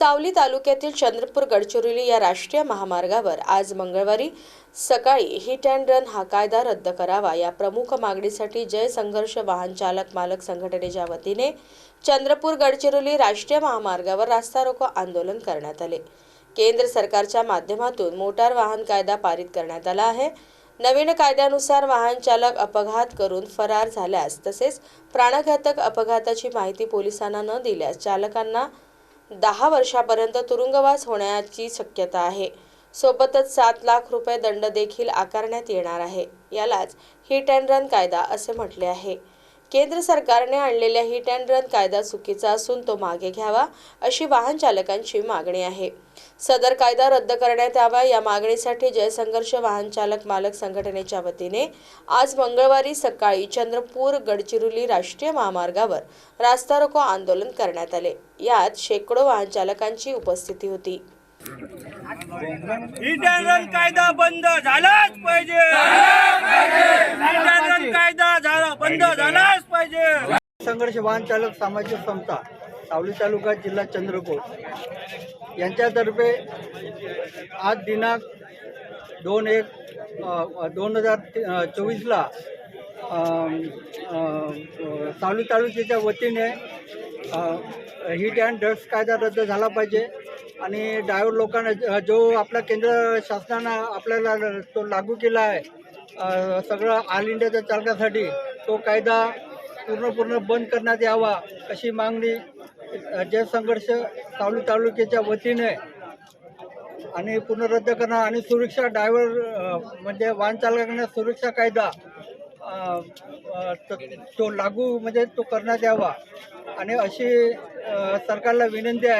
सावली तालुक्यातील चंद्रपूर गडचिरोली या राष्ट्रीय महामार्गावर आज मंगळवारी सकाळी हिट अँड रन हा कायदा रद्द करावा. या प्रमुख मागणीसाठी जय संघर्ष वाहन चालक मालक संघटनेच्या वतीने चंद्रपूर गडचिरोली राष्ट्रीय महामार्गावर रास्ता रोको आंदोलन करण्यात आले. केंद्र सरकारच्या माध्यमातून मोटार वाहन कायदा पारित करण्यात आला आहे. नवीन कायद्यानुसार वाहन चालक अपघात करून फरार झाल्यास तसेच प्राणघातक अपघाताची माहिती पोलिसांना न दिल्यास चालकांना दहा वर्षापर्यंत तुरुंगवास होण्याची शक्यता आहे. सोबतच सात लाख रुपये दंड देखील आकारण्यात येणार आहे. यालाच हिट अँड रन कायदा असे म्हटले आहे. केंद्र सरकारने आणलेल्या हिट अँड रन कायदा चुकीचा असून तो मागे घ्यावा अशी वाहन चालकांची मागणी आहे. सदर कायदा रद्द करण्यात यावा या मागणीसाठी जयसंघर्ष वाहन चालक मालक संघटनेच्या वतीने आज मंगळवारी सकाळी चंद्रपूर गडचिरोली राष्ट्रीय महामार्गावर रास्ता रोको आंदोलन करण्यात आले. यात शेकडो वाहन चालकांची उपस्थिती होती. हिट अँड रन कायदा बंद झालाच पाहिजे. हिट अँड रन कायदा झाला बंद झालाच पाहिजे. संघर्ष वाहन चालक सामाजिक संस्था सावली तालुका जिल्हा चंद्रपूर यांच्यातर्फे आज दिनांक दोन एक दोन हजार चोवीसला सावली तालुक्याच्या वतीने हिट अँड ड्रग्स कायदा रद्द झाला पाहिजे आणि ड्रायव्हर लोकांना जो आपला केंद्र शासनानं आपल्याला तो लागू केला आहे सगळं ऑल इंडियाच्या चालकासाठी तो कायदा पूर्ण पूर्ण बंद करण्यात यावा अशी मागणी जनसंघर्ष तालुक तालुक्याच्या वतीने आणि पुन्हा रद्द करणं आणि सुरक्षा ड्रायव्हर म्हणजे वाहन चालकांना सुरक्षा कायदा तो तो लागू म्हणजे तो करण्यात यावा. आणि अशी सरकारला विनंती आहे